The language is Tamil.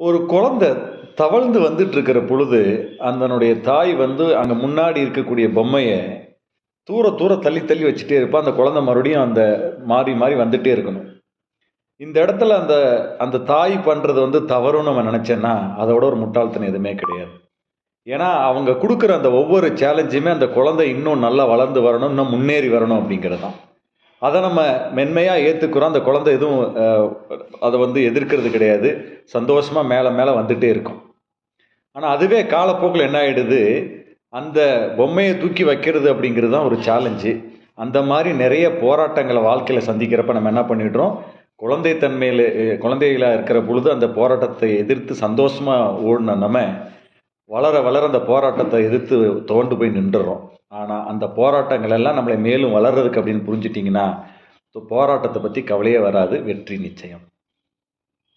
ஒரு குழந்தை தவழ்ந்து வந்துட்டு இருக்கிற பொழுது அதனுடைய தாய் வந்து அங்கே முன்னாடி இருக்கக்கூடிய பொம்மையை தூர தூர தள்ளி தள்ளி வச்சுட்டே இருப்பான் அந்த குழந்தை மறுபடியும் அந்த மாறி மாறி வந்துட்டே இருக்கணும். இந்த இடத்துல அந்த அந்த தாய் பண்ணுறது வந்து தவறுன்னு நம்ம நினச்சேன்னா அதோட ஒரு முட்டாள்தனம் எதுவுமே கிடையாது. ஏன்னா அவங்க கொடுக்குற அந்த ஒவ்வொரு சேலஞ்சுமே அந்த குழந்தை இன்னும் நல்லா வளர்ந்து வரணும் இன்னும் முன்னேறி வரணும் அப்படிங்கிறது தான் அதை நம்ம மென்மையாக ஏற்றுக்கிறோம் அந்த குழந்தை எதுவும் அதை வந்து எதிர்க்கிறது கிடையாது. சந்தோஷமாக மேலே மேலே வந்துகிட்டே இருக்கும். ஆனால் அதுவே காலப்போக்கில் என்ன ஆகிடுது அந்த பொம்மையை தூக்கி வைக்கிறது அப்படிங்கிறது தான் ஒரு சேலஞ்சு அந்த மாதிரி நிறைய போராட்டங்களை வாழ்க்கையில் சந்திக்கிறப்ப நம்ம என்ன பண்ணிடுறோம்? குழந்தைத்தன்மையில் குழந்தைகளாக இருக்கிற பொழுது அந்த போராட்டத்தை எதிர்த்து சந்தோஷமாக ஓடின நம்ம வளர வளர அந்த போராட்டத்தை எதிர்த்து துவண்டு போய் நின்றுறோம். ஆனால் அந்த போராட்டங்கள் எல்லாம் நம்மளை மேலும் வளர்றதுக்கு அப்படின்னு புரிஞ்சிட்டிங்கன்னா போராட்டத்தை பற்றி கவலையே வராது வெற்றி நிச்சயம்.